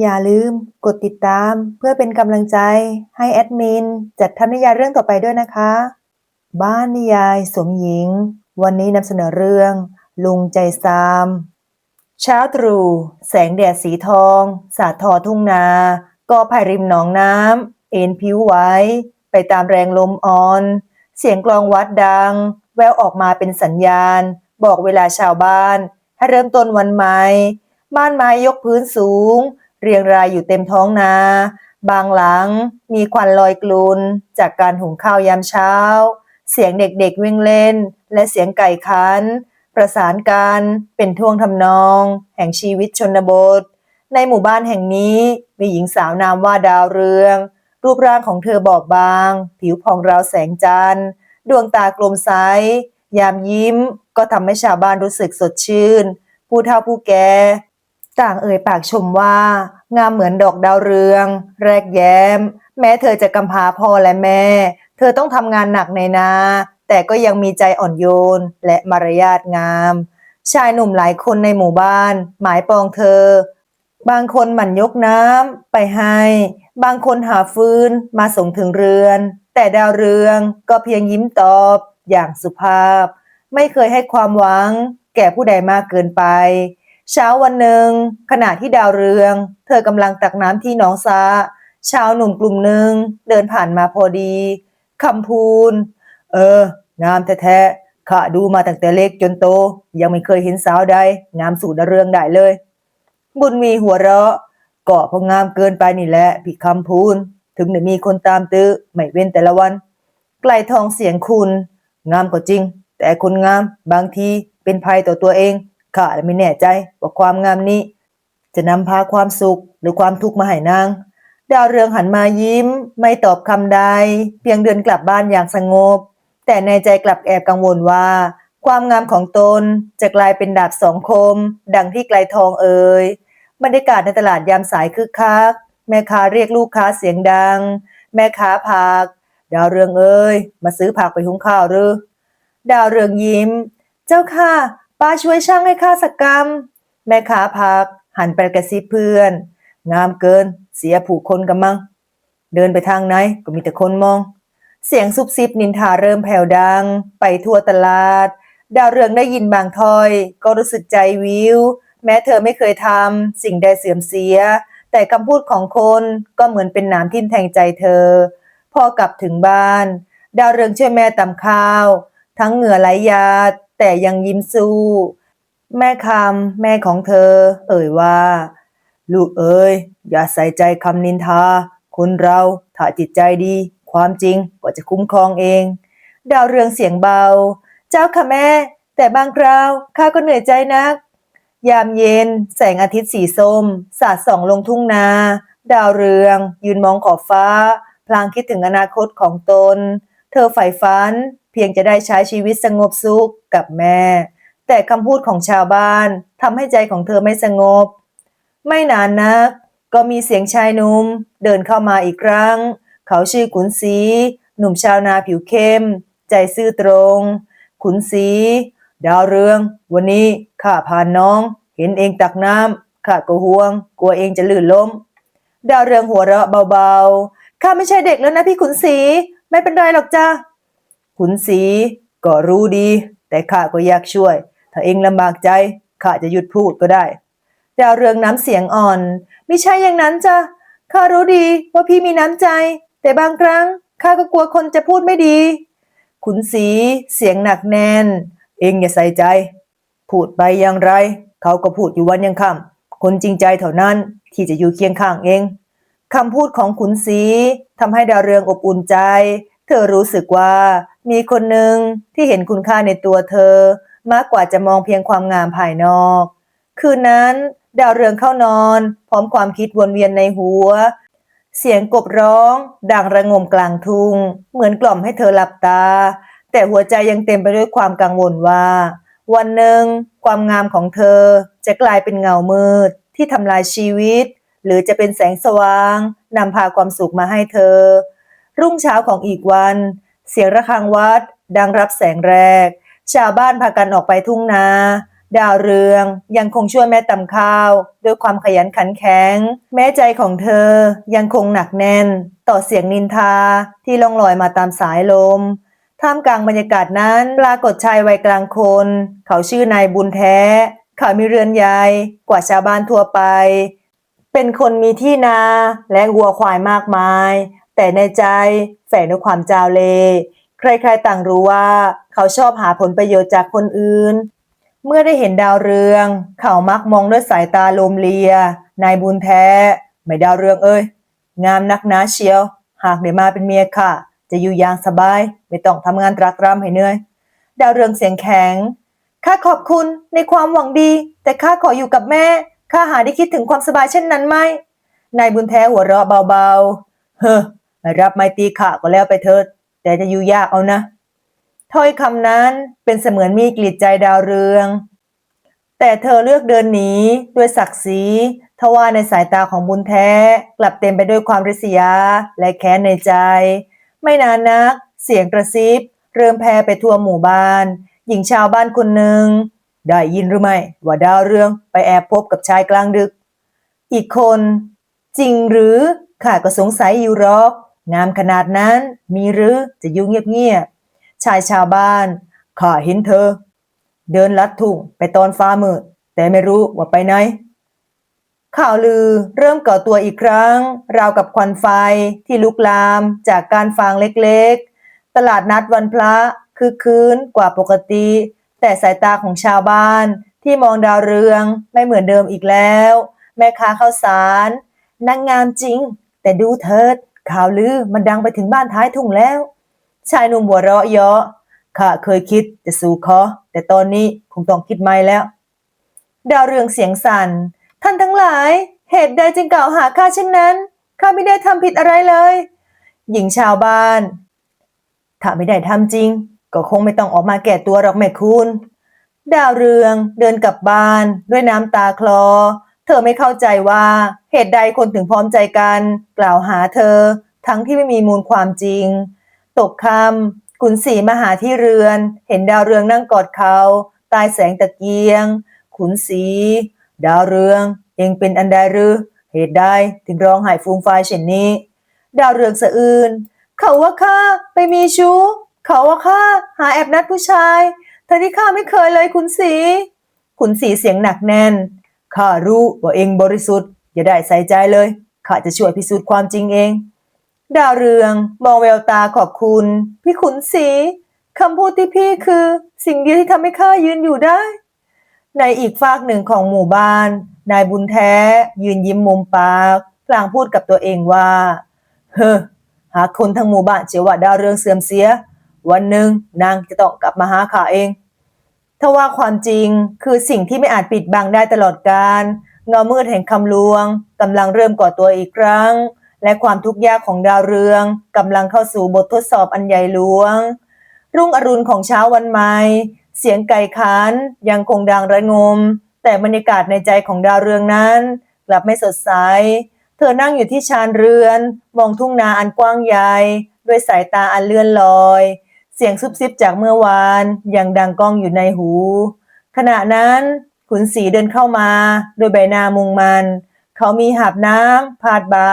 อย่าลืมกดติดตามเพื่อเป็นกำลังใจให้แอดมิน จัดทำนิยายเรื่องต่อไปด้วยนะคะ บ้านนิยายสมหญิง วันนี้นำเสนอเรื่อง ลุงใจซาม เช้าตรู่แสงแดดสีทอง สาดทอทุ่งนา ก็ไผ่ริมหนองน้ำเอ็นผิวไว้ ไปตามแรงลมอ่อน เสียงกลองวัดดัง แววออกมาเป็นสัญญาณ บอกเวลาชาวบ้าน ให้เริ่มต้นวันใหม่บ้านไม้ยกพื้นสูง เรียงรายอยู่เต็มท้องนา บางหลังมีควันลอยกลุนจากการหุงข้าวยามเช้า เสียงเด็กๆวิ่งเล่น และเสียงไก่คัน ประสานกันเป็นท่วงทำนอง แห่งชีวิตชนบท ในหมู่บ้านแห่งนี้มีหญิงสาวนามว่าดาวเรือง รูปร่างของเธอบอบบาง ผิวผ่องราวแสงจันทร์ดวงตากลมใสยามยิ้มก็ทำให้ชาวบ้านรู้สึกสดชื่น ผู้เฒ่าผู้แก่ ต่างเอ่ยปากชมว่า งามเหมือนดอกดาวเรือง แรกแย้ม แม้เธอจะกำพาพ่อและแม่ เธอต้องทำงานหนักในนา แต่ก็ยังมีใจอ่อนโยน และมารยาทงาม ชายหนุ่มหลายคนในหมู่บ้าน หมายปองเธอ บางคนหมั่นยกน้ำไปให้ บางคนหาฟืนมาส่งถึงเรือน แต่ดาวเรืองก็เพียงยิ้มตอบอย่างสุภาพ ไม่เคยให้ความหวัง แก่ผู้ใดมากเกินไป เช้าวันหนึ่งขณะที่ดาวเรือง เธอกำลังตักน้ำที่หนองซาชาวหนุ่มกลุ่มหนึ่งเดินผ่านมาพอดีคำพูน เออ งามแท้ๆข้าดูมาตั้งแต่เล็กจนโต ยังไม่เคยเห็นสาวใดงามสู่ดาวเรืองได้เลย บุญมีหัวเราะเกาะพองามเกินไปนี่แหละพี่คำพูน ถึงได้มีคนตามตื้อไม่เว้นแต่ละวัน ไกลทองเสียงคุณ งามก็จริง แต่คนงามบางทีเป็นภัยต่อตัวเอง ข้าไม่แน่ใจว่าความงามนี้ จะนำพาความสุขหรือความทุกข์มาให้นาง ดาวเรืองหันมายิ้ม ไม่ตอบคำใด เพียงเดินกลับบ้านอย่างสงบ แต่ในใจกลับแอบกังวลว่า ความงามของตนจะกลายเป็นดาบสองคม ดังที่ไกลทองเอ่ยบรรยากาศในตลาดยามสายคึกคัก แม่ค้าเรียกลูกค้าเสียงดัง แม่ค้าผัก ดาวเรืองเอ้ยมาซื้อผักไปหุงข้าวหรือ ดาวเรืองยิ้ม เจ้าค่ะ ป้าช่วยช่างให้ข้าสักกรรม แม่ค้าพัก หันไปกระซิบเพื่อน งามเกิน เสียผู้คนกันมั้ง เดินไปทางไหนก็มีแต่คนมอง เสียงซุบซิบนินทาเริ่มแผ่วดัง ไปทั่วตลาด ดาวเรืองได้ยินบางถ้อย ก็รู้สึกใจวิว แม้เธอไม่เคยทำสิ่งใดเสื่อมเสีย แต่คำพูดของคนก็เหมือนเป็นหนามทิ่มแทงใจเธอ พอกลับถึงบ้าน ดาวเรืองช่วยแม่ตำข้าว ทั้งเหงื่อไหลยาด แต่ยังยิ้มสู้ แม่คำแม่ของเธอ เอ่ยว่า ลูกเอ๋ยอย่าใส่ใจคำนินทา คนเราถ้าจิตใจดี ความจริงก็จะคุ้มครองเอง ดาวเรืองเสียงเบา เจ้าค่ะแม่ แต่บางคราวข้าก็เหนื่อยใจนัก ยามเย็น แสงอาทิตย์สีส้ม สาดส่องลงทุ่งนา ดาวเรือง ยืนมองขอบฟ้า พลางคิดถึงอนาคตของตน เธอใฝ่ฝัน พียงจะได้ใช้ชีวิตสงบสุขกับแม่ แต่คำพูดของชาวบ้านทำให้ใจของเธอไม่สงบ ไม่นานนัก ก็มีเสียงชายหนุ่มเดินเข้ามาอีกครั้ง เขาชื่อขุนศรีหนุ่มชาวนาผิวเข้ม ใจซื่อตรง ขุนศรีดาวเรือง วันนี้ข้าพาน้อง เห็นเองตักน้ำข้าก็ห่วง กลัวเองจะลื่นล้ม ดาวเรืองหัวเราะเบาๆข้าไม่ใช่เด็กแล้วนะพี่ขุนศรีไม่เป็นไรหรอกจ้า ขุนศรีก็รู้ดี แต่ข้าก็อยากช่วย ถ้าเองลำบากใจข้าจะหยุดพูดก็ได้ดาวเรืองน้ำเสียงอ่อน ไม่ใช่อย่างนั้นจ้ะข้ารู้ดีว่าพี่มีน้ำใจ แต่บางครั้งข้าก็กลัวคนจะพูดไม่ดี ขุนศรีเสียงหนักแน่น เองอย่าใส่ใจ พูดไปอย่างไร เขาก็พูดอยู่วันยังค่ำคนจริงใจเท่านั้นที่จะอยู่เคียงข้างเองคำพูดของขุนศรีทำให้ดาวเรืองอบอุ่นใจ เธอรู้สึกว่ามีคนหนึ่งที่เห็นคุณค่าในตัวเธอ มากกว่าจะมองเพียงความงามภายนอก คืนนั้น ดาวเรืองเข้านอน พร้อมความคิดวนเวียนในหัว เสียงกบร้อง ดังระงมกลางทุ่งเหมือนกล่อมให้เธอหลับตา แต่หัวใจยังเต็มไปด้วยความกังวลว่า วันหนึ่งความงามของเธอจะกลายเป็นเงามืดที่ทำลายชีวิต หรือจะเป็นแสงสว่างนำพาความสุขมาให้เธอ รุ่งเช้าของอีกวัน เสียงระฆังวัด ดังรับแสงแรก ชาวบ้านพากันออกไปทุ่งนา ดาวเรืองยังคงช่วยแม่ตำข้าว ด้วยความขยันขันแข็ง แม้ใจของเธอยังคงหนักแน่น ต่อเสียงนินทาที่ล่องลอยมาตามสายลมท่ามกลางบรรยากาศนั้นปรากฏชายวัยกลางคน เขาชื่อนายบุญแท้ เขามีเรือนใหญ่กว่าชาวบ้านทั่วไป เป็นคนมีที่นาและวัวควายมากมาย แต่ในใจแฝงด้วยความจาวเล ใครๆต่างรู้ว่าเขาชอบหาผลประโยชน์จากคนอื่น เมื่อได้เห็นดาวเรือง เขามักมองด้วยสายตาลมเลีย นายบุญแท้ ไม่ดาวเรืองเอ้ย งามนักนาเชียว หากได้มาเป็นเมียค่ะ จะอยู่อย่างสบาย ไม่ต้องทำงานตรากตรำให้เหนื่อย ดาวเรืองเสียงแข็งข้าขอบคุณในความหวังดี แต่ข้าขออยู่กับแม่ ข้าหาได้คิดถึงความสบายเช่นนั้นไหม นายบุญแท้หัวเราะเบาๆ เฮ้อ รับไม้ตีข้าก็แล้วไปเถิด แต่จะอยู่ยากเอานะ ถ้อยคำนั้นเป็นเสมือนมีกรีดใจดาวเรือง แต่เธอเลือกเดินหนีด้วยศักดิ์ศรีทว่าในสายตาของบุญแท้กลับเต็มไปด้วยความริษยาและแค้นในใจ ไม่นานนัก เสียงกระซิบ เริ่มแผ่ไปทั่วหมู่บ้าน หญิงชาวบ้านคนหนึ่งได้ยินหรือไม่ว่าดาวเรืองไปแอบพบกับชายกลางดึก อีกคน จริงหรือข้าก็สงสัยอยู่หรอก งามขนาดนั้นมีหรือจะยุ่งเงียบๆชายชาวบ้านข้าเห็นเธอ เดินลัดทุ่งไปตอนฟ้ามืดแต่ไม่รู้ว่าไปไหน ข่าวลือเริ่มก่อตัวอีกครั้ง ราวกับควันไฟที่ลุกลามจากการฟางเล็กๆ ตลาดนัดวันพระคือคืนกว่าปกติ แต่สายตาของชาวบ้านที่มองดาวเรืองไม่เหมือนเดิมอีกแล้ว แม่ค้าข้าวสารนางงามจริง แต่ดูเถิด ข่าวลือมันดังไปถึงบ้านท้ายทุ่งแล้ว ชายหนุ่มหัวเราะเยาะข้าเคยคิดจะสู่ขอแต่ตอนนี้คงต้องคิดไม่แล้ว ดาวเรืองเสียงสั่น ท่านทั้งหลาย เหตุใดจึงกล่าวหาข้าเช่นนั้น ข้าไม่ได้ทำผิดอะไรเลย หญิงชาวบ้าน ถ้าไม่ได้ทำจริง ก็คงไม่ต้องออกมาแก่ตัวหรอกแม่คุณ ดาวเรืองเดินกลับบ้านด้วยน้ำตาคลอ เธอไม่เข้าใจว่าเหตุใดคนถึงพร้อมใจกัน กล่าวหาเธอ ทั้งที่ไม่มีมูลความจริง ตกค่ำขุนศรีมาหาที่เรือน เห็นดาวเรืองนั่งกอดเขาใตายแสงตะเกียง ขุนศรีดาวเรือง เองเป็นอันใดหรือ เหตุใดถึงร้องไห้ฟูมฟายเช่นนี้ ดาวเรืองสะอื่นเขาว่าข้าไปมีชู้ เขาว่าข้าหาแอบนัดผู้ชายทั้งที่ข้าไม่เคยเลยขุนศรีขุนศรีเสียงหนักแน่น ข้ารู้ว่าเองบริสุทธิ์อย่าได้ใส่ใจเลยข้าจะช่วยพิสูจน์ความจริงเอง ดาวเรืองมองแววตาขอบคุณ พี่ขุนศรีคำพูดที่พี่คือ สิ่งเดียวที่ทำให้ข้ายืนอยู่ได้ ในอีกฝากหนึ่งของหมู่บ้าน นายบุญแท้ ยืนยิ้มมุมปากพลางพูดกับตัวเองว่า เฮ้อหากคนทั้งหมู่บ้านเชื่อว่าดาวเรืองเสื่อมเสีย วันหนึ่งนางจะต้องกลับมาหาข้าเอง ทว่าความจริงคือสิ่งที่ไม่อาจปิดบังได้ตลอดกาลเงามืดแห่งคำลวงกำลังเริ่มก่อตัวอีกครั้ง และความทุกข์ยากของดาวเรืองกำลังเข้าสู่บททดสอบอันใหญ่หลวง รุ่งอรุณของเช้าวันใหม่ เสียงไก่ขันยังคงดังระงม แต่บรรยากาศในใจของดาวเรืองนั้น กลับไม่สดใส เธอนั่งอยู่ที่ชานเรือน มองทุ่งนาอันกว้างใหญ่ ด้วยสายตาอันเลื่อนลอย เสียงซุบซิบจากเมื่อวานยังดังก้องอยู่ในหู ขณะนั้นขุนศรีเดินเข้ามา โดยใบหน้ามุงมัน เขามีหาบน้ำพาดบา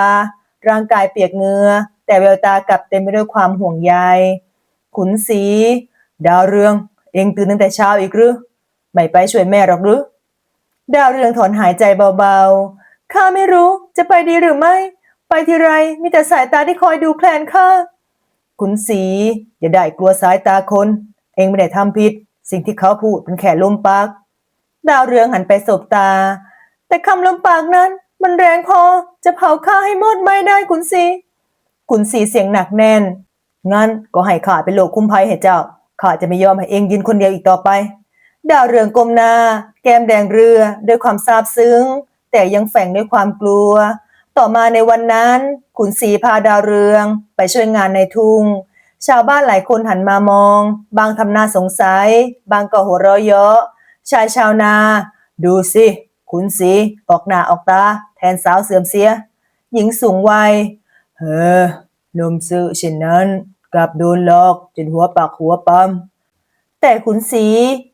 ร่างกายเปียกเหงื่อแต่แววตากลับเต็มไปด้วยความห่วงใย ขุนศรีดาวเรือง เองตื่นตั้งแต่เช้าอีกหรือไม่ไปช่วยแม่หรอกหรือดาวเรืองถอนหายใจเบาๆ ข้าไม่รู้จะไปดีหรือไม่ ไปทีไรมีแต่สายตาที่คอยดูแคลนข้า ขุนศรีอย่าได้กลัวสายตาคน เองไม่ได้ทำผิด สิ่งที่เขาพูดเป็นแค่ลมปาก ดาวเรืองหันไปสบตา แต่คำลมปากนั้น มันแรงพอจะเผาข้าให้หมดไม่ได้ขุนศรีขุนศรีเสียงหนักแน่น งั้นก็ให้ข้าเป็นโลกคุ้มภัยให้เจ้า ข้าจะไม่ยอมให้เองยืนคนเดียวอีกต่อไป ดาวเรืองกลมหน้า แก้มแดงเรือด้วยความซาบซึ้ง แต่ยังแฝงด้วยความกลัว ต่อมาในวันนั้นขุนศรีพาดาวเรือง ไปช่วยงานในทุ่ง ชาวบ้านหลายคนหันมามอง บางทำหน้าสงสัย บางก็หัวเราะเยาะชายชาวนา ดูสิขุนศรีออกหน้าออกตา แทนสาวเสื่อมเสีย หญิงสูงวัย เฮ้อหนุ่มซื่อเช่นนั้น กลับโดนหลอกจนหัวปากหัวปั๊มแต่แต่ขุนศรี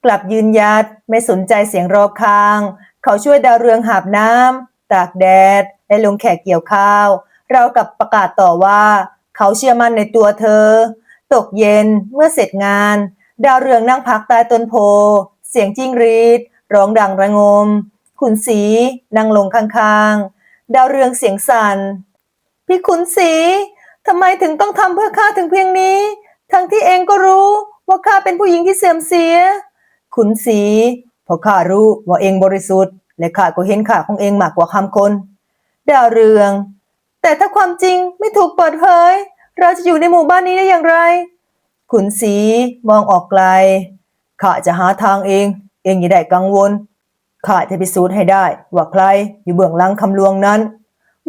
กลับยืนยัดไม่สนใจเสียงรอบข้าง เขาช่วยดาวเรืองหาบน้ำตากแดด และลงแขกเกี่ยวข้าว เรากับประกาศต่อว่า เขาเชื่อมั่นในตัวเธอ ตกเย็นเมื่อเสร็จงาน ดาวเรืองนั่งพักใต้ต้นโพ เสียงจิ้งรีด ร้องดังระงม ขุนศรีนั่งลงข้างๆ ดาวเรืองเสียงสั่นพี่ขุนศรีทำไมถึงต้องทำเพื่อข้าถึงเพียงนี้ ทั้งที่เองก็รู้ว่าข้าเป็นผู้หญิงที่เสื่อมเสีย ขุนศรีพราะข้ารู้ว่าเองบริสุทธิ์ และข้าก็เห็นค่าของเองมากกว่าคำคน ดาวเรือง แต่ถ้าความจริงไม่ถูกเปิดเผย เราจะอยู่ในหมู่บ้านนี้ได้อย่างไร ขุนศรีมองออกไกล ข้าจะหาทางเอง เองอย่าได้กังวล ข้าจะพิสูจน์ให้ได้ว่าใครอยู่เบื้องหลังคำลวงนั้น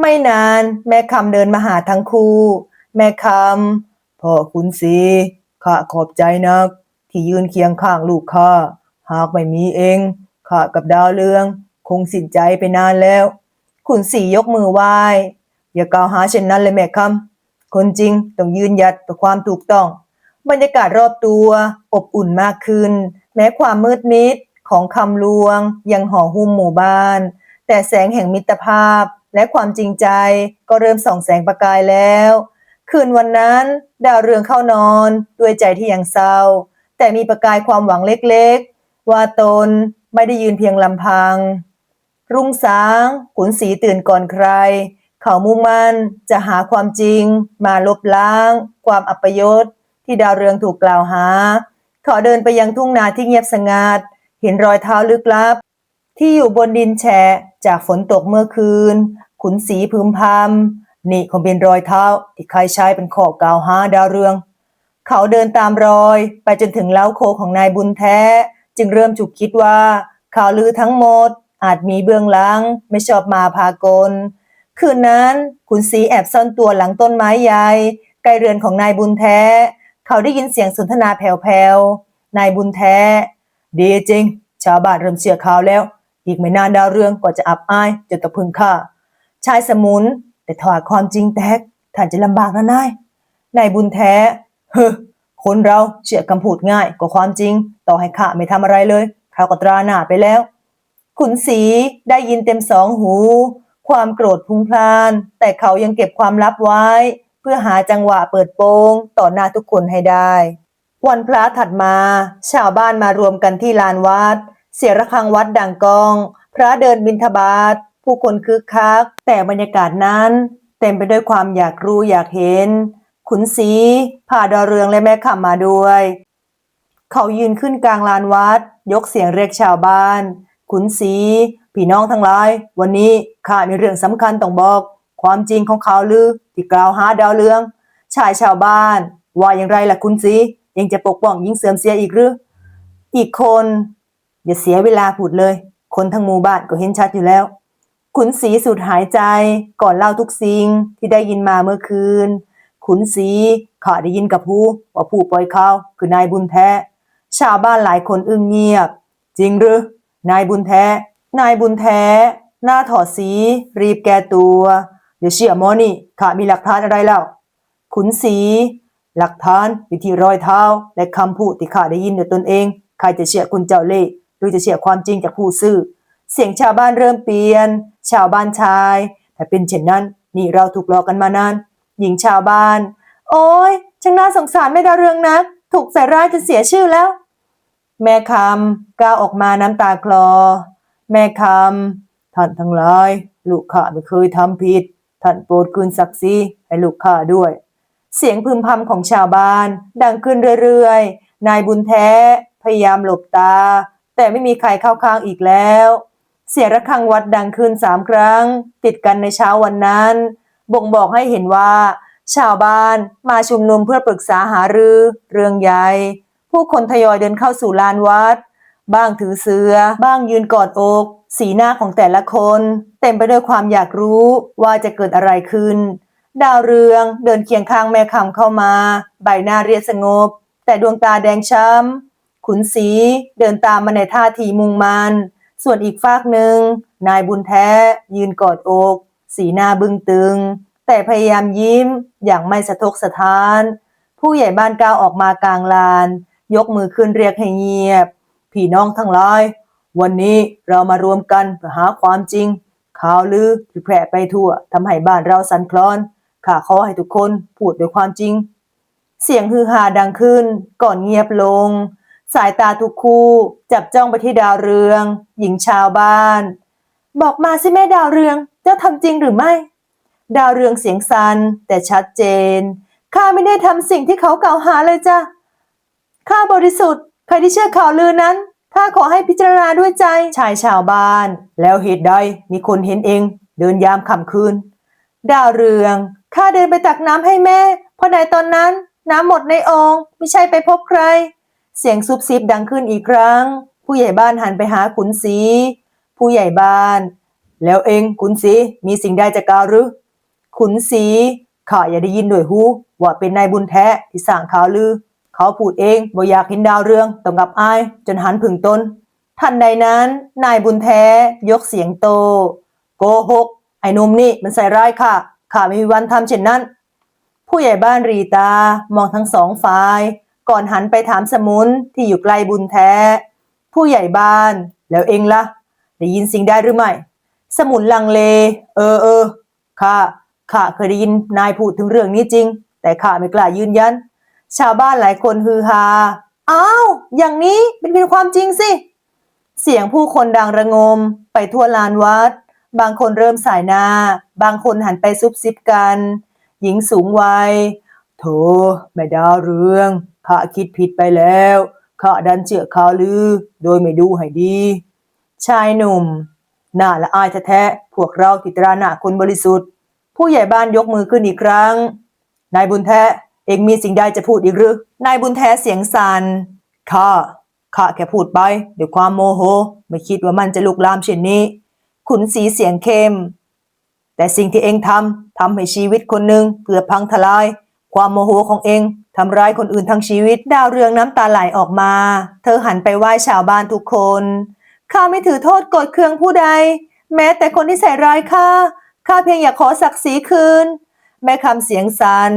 ไม่นานแม่คำเดินมาหาทั้งคู่ แม่คำพ่อขุนศรีข้าขอบใจนัก ที่ยืนเคียงข้างลูกข้า หากไม่มีเองข้ากับดาวเรือง คงสิ้นใจไปนานแล้ว ขุนศรียกมือไหว้ อย่ากล่าวหาเช่นนั้นเลยแม่คำคนจริงต้องยืนหยัดต่อความถูกต้อง บรรยากาศรอบตัวอบอุ่นมากขึ้น แม้ความมืดมิดของคำลวง ยังห่อหุ้มหมู่บ้าน แต่แสงแห่งมิตรภาพและความจริงใจก็เริ่มส่องแสงประกายแล้ว คืนวันนั้นดาวเรืองเข้านอนด้วยใจที่ยังเศร้า แต่มีประกายความหวังเล็กๆ ว่าตนไม่ได้ยืนเพียงลำพัง รุ่งสางขุนศรีตื่นก่อนใคร เขามุ่งมั่นจะหาความจริง มาลบล้าง ความอัปยศที่ดาวเรืองถูกกล่าวหา เขาเดินไปยังทุ่งนาที่เงียบสงัด เห็นรอยเท้าลึกลับ ที่อยู่บนดินแฉะจากฝนตกเมื่อคืน ขุนศรีพึมพำนี่คงเป็นรอยเท้าที่ใครใช้เป็นข้อกล่าวหาดาวเรือง เขาเดินตามรอยไปจนถึงเล้าโคของนายบุญแท้ จึงเริ่มจุกคิดว่าข่าวลือทั้งหมด อาจมีเบื้องหลังไม่ชอบมาพากล คืนนั้นขุนศรีแอบซ่อนตัวหลังต้นไม้ใหญ่ใกล้เรือนของนายบุญแท้ เขาได้ยินเสียงสนทนาแผ่วๆนายบุญแท้ ดีจริง ชาวบ้านเริ่มเชื่อข่าวแล้ว อีกไม่นานดาวเรืองก็จะอับอายจนตะพึงข้าชายสมุน แต่ถอดความจริงแตกท่านจะลำบากนะนายนายบุญแท้ เฮ้อคนเราเชื่อคำพูดง่ายกว่าความจริง ต่อให้ข้าไม่ทำอะไรเลยข้าก็ตราหน้าไปแล้ว ขุนศรีได้ยินเต็มสองหู ความโกรธพรุงพล่าน แต่เขายังเก็บความลับไว้ เพื่อหาจังหวะเปิดโปงต่อหน้าทุกคนให้ได้ วันพระถัดมา ชาวบ้านมารวมกันที่ลานวัด เสียงระฆังวัดดังกอง พระเดินบิณฑบาตผู้คนคึกคัก แต่บรรยากาศนั้น เต็มไปด้วยความอยากรู้อยากเห็น ขุนศรีพาดาวเรืองและแม่ขำมาด้วย เขายืนขึ้นกลางลานวัด ยกเสียงเรียกชาวบ้าน ขุนศรีพี่น้องทั้งหลาย วันนี้ข้ามีเรื่องสำคัญต้องบอก ความจริงของข่าวลือที่กล่าวหาดาวเรือง ชายชาวบ้าน ว่าอย่างไรล่ะคุณศรียังจะปกป้องหญิงเสื่อมเสียอีกหรือ อีกคน อย่าเสียเวลาพูดเลย คนทั้งหมู่บ้านก็เห็นชัดอยู่แล้ว ขุนศรีสูดหายใจก่อนเล่าทุกสิ่งที่ได้ยินมาเมื่อคืน ขุนศรีข้าได้ยินกับผู้ว่าผู้ปล่อยข่าวคือนายบุญแท้ ชาวบ้านหลายคนอึ้งเงียบ จริงหรือ นายบุญแท้ นายบุญแท้ หน้าถอดสี รีบแก้ตัว เดี๋ยวเชื่อมอนี่ข้ามีหลักฐานอะไรแล้ว ขุนศรีหลักฐานอยู่ที่รอยเท้า และคำพูดที่ข้าได้ยินด้วยตนเอง ใครจะเชื่อคุณเจ้าเล่ห์หรือจะเชื่อความจริงจากผู้ซื่อ เสียงชาวบ้านเริ่มเปลี่ยน ชาวบ้านชายถ้าเป็นเช่นนั้น นี่เราถูกหลอกกันมานาน หญิงชาวบ้าน โอ้ยช่างน่าสงสารแม่ดาเรืองนักถูกใส่ร้ายจนเสียชื่อแล้ว แม่คำก้าวออกมาน้ำตาคลอ แม่คำท่านทั้งหลายลูกข้าไม่เคยทำผิด ท่านโปรดคืนศักดิ์ศรีให้ลูกข้าด้วย เสียงพึมพำของชาวบ้านดังขึ้นเรื่อยๆ นายบุญแท้ พยายามหลบตา แต่ไม่มีใครเข้าข้างอีกแล้ว เสียงระฆังวัดดังขึ้นสามครั้ง ติดกันในเช้าวันนั้น บ่งบอกให้เห็นว่า ชาวบ้านมาชุมนุมเพื่อปรึกษาหารือ เรื่องใหญ่ ผู้คนทยอยเดินเข้าสู่ลานวัด บ้างถือเสือ บ้างยืนกอดอก สีหน้าของแต่ละคน เต็มไปด้วยความอยากรู้ว่าจะเกิดอะไรขึ้น ดาวเรืองเดินเคียงข้างแม่คำเข้ามา ใบหน้าเรียบสงบ แต่ดวงตาแดงช้ำ ขุนศรีเดินตามมาในท่าทีมุ่งมัน ส่วนอีกฝากหนึ่ง นายบุญแท้ ยืนกอดอก สีหน้าบึ้งตึง แต่พยายามยิ้มอย่างไม่สะทกสะท้าน ผู้ใหญ่บ้านก้าวออกมากลางลาน ยกมือขึ้นเรียกให้เงียบ พี่น้องทั้งหลาย วันนี้เรามารวมกันเพื่อหาความจริง ข่าวลือที่แพร่ไปทั่วทำให้บ้านเราสั่นคลอน ข้าขอให้ทุกคนพูดด้วยความจริง เสียงฮือฮาดังขึ้น ก่อนเงียบลง สายตาทุกคู่จับจ้องไปที่ดาวเรือง หญิงชาวบ้าน บอกมาสิแม่ดาวเรืองเจ้าทำจริงหรือไม่ ดาวเรืองเสียงสันแต่ชัดเจนข้าไม่ได้ทำสิ่งที่เขากล่าวหาเลยจ้ะ ข้าบริสุทธิ์ใครที่เชื่อข่าวลือนั้นข้าขอให้พิจารณาด้วยใจชายชาวบ้าน แล้วเหตุใดมีคนเห็นเอง เดินยามค่ำคืน ดาวเรืองข้าเดินไปตักน้ำให้แม่เพราะในตอนนั้นน้ำหมดในองค์ไม่ใช่ไปพบใคร เสียงซุบซิบดังขึ้นอีกครั้ง ผู้ใหญ่บ้านหันไปหาขุนศรีผู้ใหญ่บ้าน แล้วเองขุนศรีมีสิ่งใดจะกล่าวหรือขุนศรีข้าอย่าได้ยินด้วยหูว่าเป็นนายบุญแท้ที่สร้างข่าวลือ เขาพูดเองบ่อยากเห็นดาวเรืองต้องกับอาย จนหันผึ่งตนทันใดนั้น นายบุญแท้ยกเสียงโต โกหก ไอ้นุ่มนี่มันใส่ร้ายข้าข้าไม่มีวันทำเช่นนั้น ผู้ใหญ่บ้านรีตามองทั้งสองฝ่าย ก่อนหันไปถามสมุนที่อยู่ไกลบุญแท้ ผู้ใหญ่บ้านแล้วเองล่ะได้ยินสิ่งได้หรือไม่ สมุนลังเล เออเออข้าข้าเคยได้ยินนายพูดถึงเรื่องนี้จริง แต่ข้าไม่กล้ายืนยัน ชาวบ้านหลายคนฮือฮา อ้าว อย่างนี้เป็นเป็นความจริงสิ เสียงผู้คนดังระงม ไปทั่วลานวัด บางคนเริ่มสายหน้า บางคนหันไปซุบซิบกัน หญิงสูงวัย โถแม่ดาวเรือง ข้าคิดผิดไปแล้ว ข้าดันเชื่อข่าวลือ โดยไม่ดูให้ดี ชายหนุ่ม หน่าละอายแท้ๆ พวกเราติตราหน้าคนบริสุทธิ์ ผู้ใหญ่บ้านยกมือขึ้นอีกครั้ง นายบุญแท้ เองมีสิ่งใดจะพูดอีกหรือ นายบุญแท้เสียงสัน่นข้าข้าแค่พูดไปด้วยความโมโห ไม่คิดว่ามันจะลุกลามเช่นนี้ ขุนศรีเสียงเข้ม แต่สิ่งที่เองทำทำให้ชีวิตคนหนึ่งเกือบพังทลาย ความโมโหของเองทำร้ายคนอื่นทั้งชีวิต ดาวเรืองน้ำตาไหลออกมา เธอหันไปไหว้ชาวบ้านทุกคนข้าไม่ถือโทษโกรธเคืองผู้ใด แม้แต่คนที่ใส่ร้ายข้าข้าเพียงอยากขอศักดิ์ศรีคืน แม่คำเสียงสัน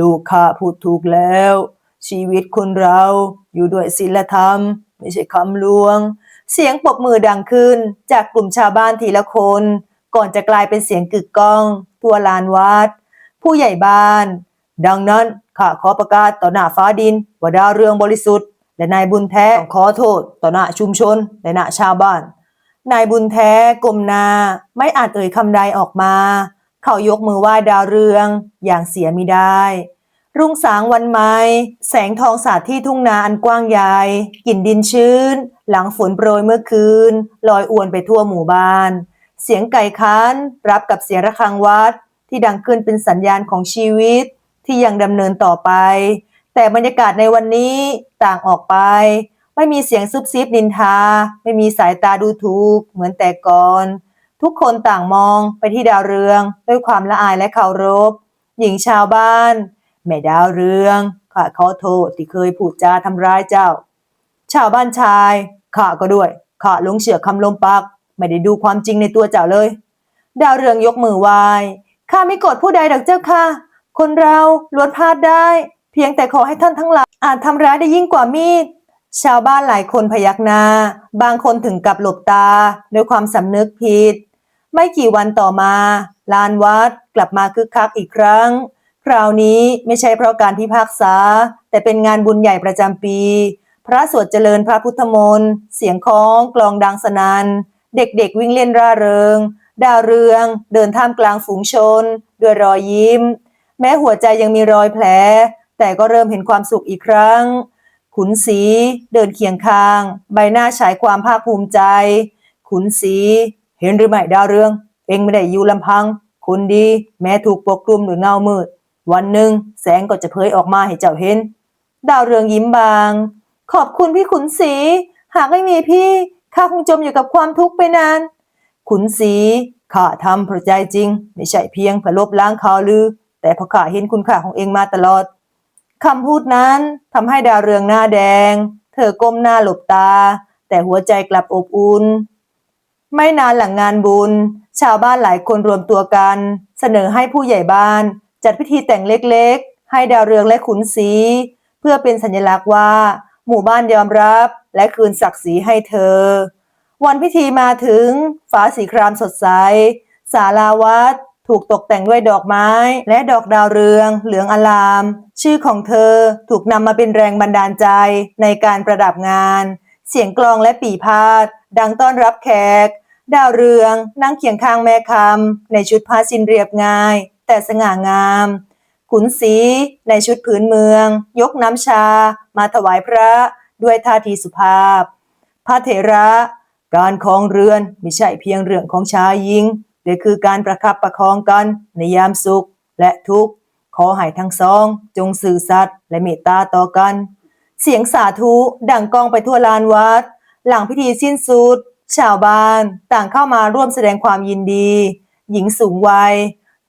ลูกข้าพูดถูกแล้ว ชีวิตคนเราอยู่ด้วยศีลธรรม ไม่ใช่คำลวง เสียงปรบมือดังขึ้นจากกลุ่มชาวบ้านทีละคน ก่อนจะกลายเป็นเสียงกึกก้อง ทั่วลานวัด ผู้ใหญ่บ้าน ดังนั้นข้าขอประกาศต่อหน้าฟ้าดิน ว่าดาวเรืองบริสุทธิ์และนายบุญแท้ขอโทษต่อหน้าชุมชนและหน้าชาวบ้านนายบุญแท้ก้มนาไม่อาจเอ่ยคำใดออกมา เขายกมือไหว้ดาวเรือง อย่างเสียมิได้ รุ่งสางวันไม้ แสงทองสาดที่ทุ่งนาอันกว้างใหญ่กลิ่นดินชื้น หลังฝนโปรยเมื่อคืน ลอยอวนไปทั่วหมู่บ้าน เสียงไก่ค้าน รับกับเสียงระฆังวัด ที่ดังขึ้นเป็นสัญญาณของชีวิต ที่ยังดำเนินต่อไป แต่บรรยากาศในวันนี้ต่างออกไป ไม่มีเสียงซุบซิบนินทา ไม่มีสายตาดูถูกเหมือนแต่ก่อน ทุกคนต่างมองไปที่ดาวเรือง ด้วยความละอายและเคารพ หญิงชาวบ้าน แม่ดาวเรืองข้าขอโทษที่เคยพูดจาทำร้ายเจ้า ชาวบ้านชายข้าก็ด้วยข้าหลงเชื่อคำลมปากไม่ได้ดูความจริงในตัวเจ้าเลย ดาวเรืองยกมือไหว้ข้าไม่โกรธผู้ใดดอกเจ้าค่ะ คนเราล้วนพลาดได้ เพียงแต่ขอให้ท่านทั้งหลายอาจทำร้ายได้ยิ่งกว่ามีดชาวบ้านหลายคนพยักหน้า บางคนถึงกับหลบตา ด้วยความสำนึกผิด ไม่กี่วันต่อมา ลานวัดกลับมาคึกคักอีกครั้ง คราวนี้ไม่ใช่เพราะการพิพากษา แต่เป็นงานบุญใหญ่ประจำปี พระสวดเจริญพระพุทธมนต์เสียงคล้องกลองดังสนัน่นเด็กๆวิ่งเล่นร่าเริง ดาวเรือง เดินท่ามกลางฝูงชน ด้วยรอยยิ้ม แม้หัวใจยังมีรอยแผล แต่ก็เริ่มเห็นความสุขอีกครั้ง ขุนศรีเดินเคียงข้าง ใบหน้าฉายความภาคภูมิใจ ขุนศรี เห็นหรือไม่ดาวเรือง เองไม่ได้อยู่ลำพัง คุณดี แม้ถูกปกคลุมด้วยเงามืด วันหนึ่งแสงก็จะเผยออกมาให้เจ้าเห็น ดาวเรืองยิ้มบาง ขอบคุณพี่ขุนศรีหากไม่มีพี่ข้าคงจมอยู่กับความทุกข์ไปนาน ขุนศรีข้าทำเพราะใจจริง ไม่ใช่เพียงเพื่อลบล้างข่าวลือ แต่เพราะข้าเห็นคุณค่าของเองมาตลอดคำพูดนั้นทำให้ดาวเรืองหน้าแดง เธอก้มหน้าหลบตา แต่หัวใจกลับอบอุ่น ไม่นานหลังงานบุญ ชาวบ้านหลายคนรวมตัวกัน เสนอให้ผู้ใหญ่บ้าน จัดพิธีแต่งเล็กๆ ให้ดาวเรืองและขุนศรีเพื่อเป็นสัญลักษณ์ว่า หมู่บ้านยอมรับและคืนศักดิ์ศรีให้เธอ วันพิธีมาถึงฟ้าสีครามสดใสศาลาวัดถูกตกแต่งด้วยดอกไม้ และดอกดาวเรือง เหลืองอลาม ชื่อของเธอถูกนำมาเป็นแรงบันดาลใจในการประดับงาน เสียงกลองและปีพาด ดังต้อนรับแขก ดาวเรืองนั่งเคียงข้างแม่คำในชุดผ้าสินเรียบง่าย แต่สง่างาม ขุนศรีในชุดผืนเมือง ยกน้ำชา มาถวายพระด้วยท่าทีสุภาพ พระเถระ การคองเรือนไม่ใช่เพียงเรื่องของชายหญิงแต่คือการประคับประคองกันในยามสุขและทุกข์ขอให้ทั้งสอง จงสื่อสัตย์และเมตตาต่อกัน เสียงสาธุดังก้องไปทั่วลานวัด หลังพิธีสิ้นสุด ชาวบ้านต่างเข้ามาร่วมแสดงความยินดี หญิงสูงวัย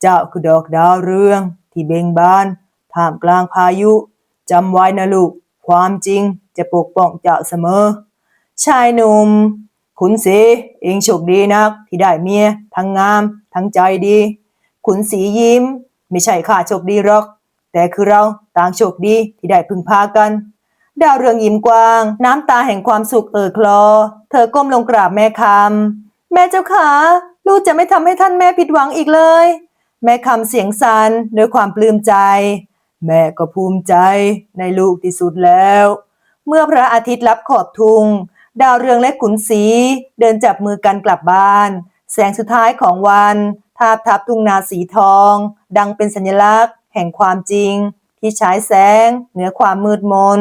เจ้าคือดอกดาวเรือง ที่เบ่งบานท่ามกลางพายุจำไว้นะลูก ความจริงจะปกป้องเจ้าเสมอ ชายหนุ่มขุนศรีเองโชคดีนัก ที่ได้เมีย ทั้งงาม ทั้งใจดี ขุนศรียิ้ม ไม่ใช่ข้าโชคดีหรอก แต่คือเราต่างโชคดีที่ได้พึ่งพากัน ดาวเรืองยิ้มกว้าง น้ำตาแห่งความสุขเอ่อคลอ เธอก้มลงกราบแม่คำแม่เจ้าขาลูกจะไม่ทำให้ท่านแม่ผิดหวังอีกเลย แม่คำเสียงสันด้วยความปลื้มใจ แม่ก็ภูมิใจในลูกที่สุดแล้ว เมื่อพระอาทิตย์ลับขอบทุง ดาวเรืองและขุนศรีเดินจับมือกันกลับบ้าน แสงสุดท้ายของวันทาบทับทุ่งนาสีทอง ดังเป็นสัญลักษณ์ แห่งความจริง ที่ฉายแสงเหนือความมืดมน